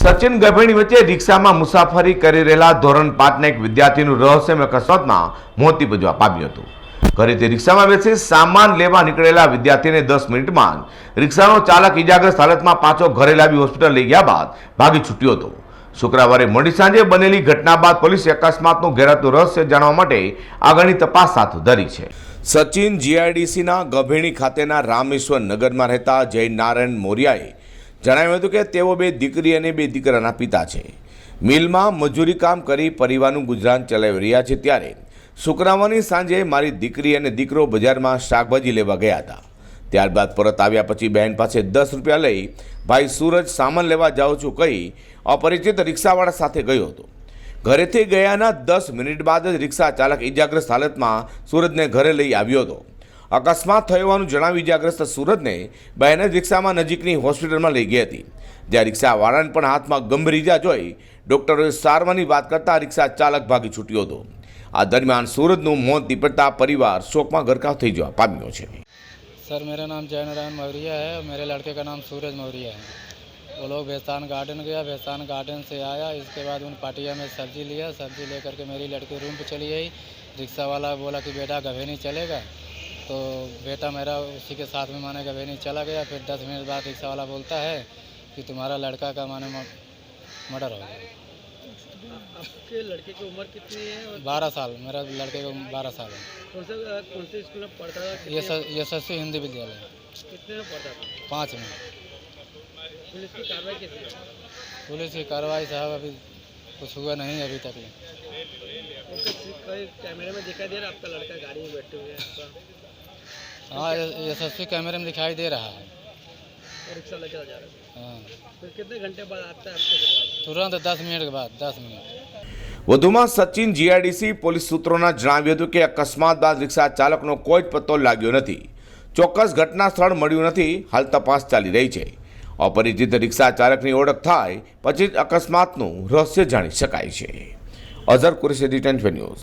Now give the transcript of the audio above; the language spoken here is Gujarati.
સચિન ગભેણી વચ્ચે રિક્ષામાં મુસાફરી કરી રહેલા ધોરણ પાંચના એક વિદ્યાર્થીનું રહસ્યમય અકસ્માતમાં મોતી નીપજવા પામ્યું હતું. ઘરેથી રિક્ષામાં બેસી સામાન લેવા નીકળેલા વિદ્યાર્થીને દસ મિનિટમાં રિક્ષાનો ચાલક ઇજાગ્રસ્ત હાલતમાં પાછો ઘરે લાવી હોસ્પિટલ લઈ ગયા બાદ ભાગી છૂટ્યો હતો. શુક્રવારે મોડી સાંજે બનેલી ઘટના બાદ પોલીસે અકસ્માતનું ઘેરાતું રહસ્ય જાણવા માટે આગળની તપાસ હાથ ધરી છે. સચિન જીઆઈડીસીના ગભેણી ખાતેના રામેશ્વર નગરમાં રહેતા જય નારાયણ મોરિયાએ જણાવ્યું હતું કે તેઓ બે દીકરી અને બે દીકરાના પિતા છે. મિલમાં મજૂરી કામ કરી પરિવારનું ગુજરાન ચલાવી રહ્યા છે ત્યારે શુક્રવારની સાંજે મારી દીકરી અને દીકરો બજારમાં શાકભાજી લેવા ગયા હતા. ત્યારબાદ પરત આવ્યા પછી બહેન પાસે દસ રૂપિયા લઈ, ભાઈ, સૂરજ સામાન લેવા જાઉં છું, કહી અપરિચિત રિક્ષાવાળા સાથે ગયો હતો. ઘરેથી ગયાના દસ મિનિટ બાદ જ રિક્ષા ચાલક ઇજાગ્રસ્ત હાલતમાં સુરજને ઘરે લઈ આવ્યો હતો. અકસ્માત થયો હોવાનું જણાવી ઇજાગ્રસ્ત સુરતને બહેને જ રિક્ષામાં નજીકની હોસ્પિટલમાં લઈ ગઈ હતી જ્યાં રિક્ષાવાળાને પણ હાથમાં ગંભીર ઇજા જોઈ ડોક્ટરોએ સારવારની વાત કરતા રિક્ષા ચાલક ભાગી છૂટ્યો હતો આ દરમિયાન સુરતનું મોત નીપજતા પરિવાર શોકમાં ગરકાવ થઈ જવા પામ્યો છે सर मेरा नाम जय नारायण मौर्य है और मेरे लड़के का नाम सूरज मौर्य है वो लोग भैसान गार्डन गया भैसान गार्डन से आया इसके बाद उन पाटिया में सब्जी लिया सब्जी लेकर के मेरी लड़की रूम पे चली गई रिक्शा वाला बोला कि बेटा गभेनी चलेगा तो बेटा मेरा उसी के साथ में माने गभेनी चला गया फिर दस मिनट बाद रिक्शा वाला बोलता है कि तुम्हारा लड़का का माने मर्डर हो गया। आपके लड़के की उम्र कितनी है बारह साल मेरा लड़के को बारह साल है। कौन सा कौन से स्कूल में पढ़ता था? ये यशस्वी हिंदी विद्यालय कितने में पढ़ता था? पाँच में। पुलिस की कार्रवाई कैसी पुलिस की कार्रवाई साहब अभी कुछ हुआ नहीं अभी तक उनका सी- कई कैमरे में दिखाई दे रहा है आपका लड़का गाड़ी में बैठे हुए हैं आपका हाँ यशस्वी कैमरे में दिखाई दे रहा है और रिक्शा लेकर जा रहा है हाँ फिर कितने घंटे बाद आता है आपके घर वाला? तुरंत दस मिनट के बाद दस मिनट વધુમાં સચિન જીઆઈડીસી પોલીસ સૂત્રોના જણાવ્યું હતું કે અકસ્માત બાદ રિક્ષા ચાલકનો કોઈ જ પત્તો લાગ્યો નથી ચોક્કસ ઘટના સ્થળ મળ્યું નથી હાલ તપાસ ચાલી રહી છે અપરિચિત રિક્ષા ચાલકની ઓળખ થાય પછી જ અકસ્માતનું રહસ્ય જાણી શકાય છે અઝર કુરેશી રિટર્ન ન્યૂઝ